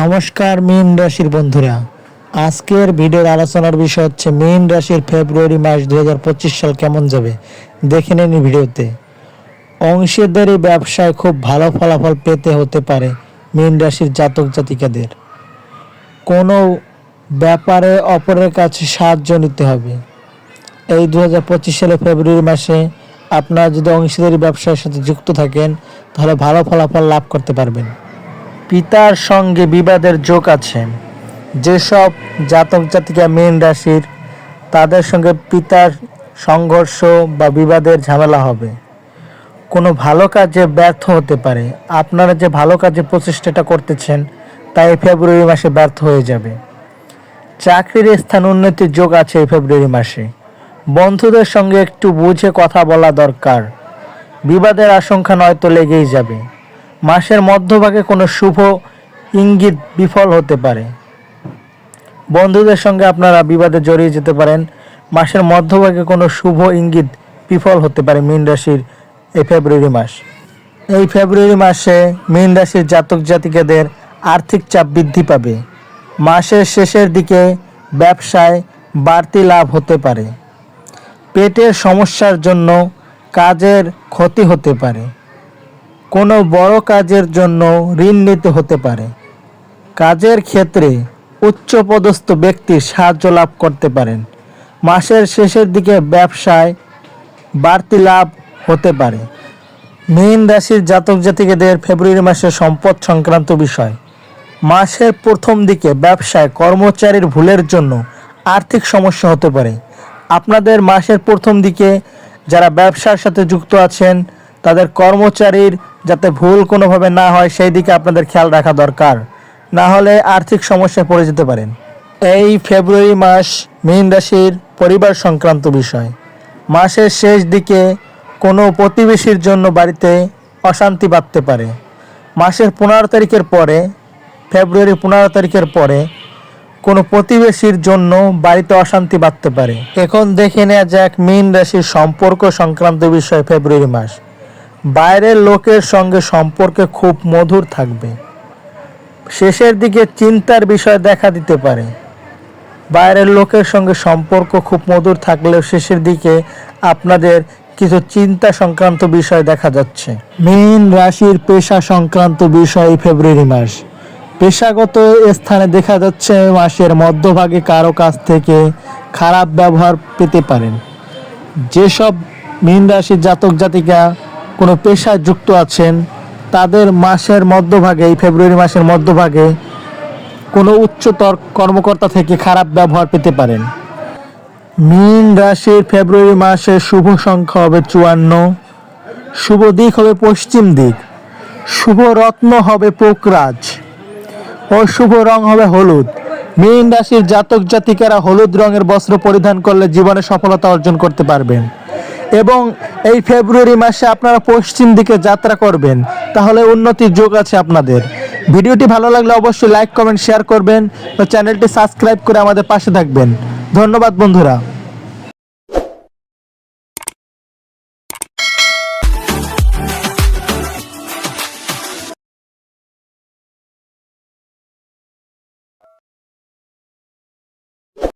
নমস্কার মীন রাশির বন্ধুরা। আজকের ভিডিওর আলোচনার বিষয় হচ্ছে, মীন রাশির ফেব্রুয়ারি মাস দুই হাজার পঁচিশ সাল কেমন যাবে? দেখে নিন ভিডিওতে। অংশীদারি ব্যবসায় খুব ভালো ফলাফল পেতে হতে পারে মীন রাশির জাতক জাতিকাদের। কোনো ব্যাপারে অপরের কাছে সাহায্য নিতে হবে। এই দু সালে ফেব্রুয়ারি মাসে আপনারা যদি অংশীদারি ব্যবসার সাথে যুক্ত থাকেন, তাহলে ভালো ফলাফল লাভ করতে পারবেন। পিতার সঙ্গে বিবাদের যোগ আছে। যেসব জাতক জাতিকা মীন রাশির, তাদের সঙ্গে পিতার সংঘর্ষ বা বিবাদের ঝামেলা হবে। কোনো ভালো কাজে ব্যর্থ হতে পারে। আপনারা যে ভালো কাজে প্রচেষ্টাটা করতেছেন তাই ফেব্রুয়ারি মাসে ব্যর্থ হয়ে যাবে। চাকরির স্থান উন্নতির যোগ আছে এই ফেব্রুয়ারি মাসে। বন্ধুদের সঙ্গে একটু বুঝে কথা বলা দরকার। বিবাদের আশঙ্কা নয়তো লেগেই যাবে। মাসের মধ্যভাগে কোনো শুভ ইঙ্গিত বিফল হতে পারে। বন্ধুদের সঙ্গে আপনারা বিবাদে জড়িয়ে যেতে পারেন। মাসের মধ্যভাগে কোনো শুভ ইঙ্গিত বিফল হতে পারে মীন রাশির এই ফেব্রুয়ারি মাস। এই ফেব্রুয়ারি মাসে মীন রাশির জাতক জাতিকাদের আর্থিক চাপ বৃদ্ধি পাবে। মাসের শেষের দিকে ব্যবসায় বাড়তি লাভ হতে পারে। পেটের সমস্যার জন্য কাজের ক্ষতি হতে পারে। কোনো বড় কাজের জন্য ঋণ নিতে হতে পারে। কাজের ক্ষেত্রে উচ্চপদস্থ ব্যক্তির সাহায্য লাভ করতে পারেন। মাসের শেষের দিকে ব্যবসায় বাড়তি লাভ হতে পারে। মীন রাশির জাতক জাতিকেদের ফেব্রুয়ারি মাসে সম্পদ সংক্রান্ত বিষয়। মাসের প্রথম দিকে ব্যবসায় কর্মচারীর ভুলের জন্য আর্থিক সমস্যা হতে পারে। আপনাদের মাসের প্রথম দিকে যারা ব্যবসার সাথে যুক্ত আছেন তাদের কর্মচারীর যাতে ভুল কোনোভাবে না হয়, সেই দিকে আপনাদের খেয়াল রাখা দরকার। না হলে আর্থিক সমস্যায় পড়ে যেতে পারেন। এই ফেব্রুয়ারি মাস মীন রাশির পরিবার সংক্রান্ত বিষয়। মাসের শেষ দিকে কোনো প্রতিবেশীর জন্য বাড়িতে অশান্তি বাঁধতে পারে। মাসের পনেরো তারিখের পরে, ফেব্রুয়ারি পনেরো তারিখের পরে কোনো প্রতিবেশীর জন্য বাড়িতে অশান্তি বাঁধতে পারে। এখন দেখে নেওয়া যাক মীন রাশির সম্পর্ক সংক্রান্ত বিষয় ফেব্রুয়ারি মাস। বাইরের লোকের সঙ্গে সম্পর্কে খুব মধুর থাকবে। শেষের দিকে চিন্তার বিষয় দেখা দিতে পারে। বাইরের লোকের সঙ্গে সম্পর্ক খুব মধুর থাকলেও শেষের দিকে আপনাদের কিছু চিন্তা সংক্রান্ত বিষয় দেখা যাচ্ছে। মীন রাশির পেশা সংক্রান্ত বিষয় ফেব্রুয়ারি মাস। পেশাগত স্থানে দেখা যাচ্ছে মাসের মধ্যভাগে কারও কাছ থেকে খারাপ ব্যবহার পেতে পারেন। যেসব মীন রাশির জাতক জাতিকা কোনো পেশায় যুক্ত আছেন, তাদের মাসের মধ্যভাগে, এই ফেব্রুয়ারি মাসের মধ্যভাগে কোনো উচ্চতর কর্মকর্তা থেকে খারাপ ব্যবহার পেতে পারেন। মীন রাশির ফেব্রুয়ারি মাসে শুভ সংখ্যা হবে চুয়ান্ন, শুভ দিক হবে পশ্চিম দিক, শুভ রত্ন হবে পোকরাজ ও শুভ রং হবে হলুদ। মীন রাশির জাতক জাতিকারা হলুদ রঙের বস্ত্র পরিধান করলে জীবনে সফলতা অর্জন করতে পারবেন। এবং এই ফেব্রুয়ারি মাসে আপনারা পশ্চিম দিকে যাত্রা করবেন, তাহলে উন্নতির যোগ আছে আপনাদের। ভিডিওটি ভালো লাগলে অবশ্যই লাইক কমেন্ট শেয়ার করবেন। চ্যানেলটি সাবস্ক্রাইব করে আমাদের পাশে থাকবেন। ধন্যবাদ বন্ধুরা।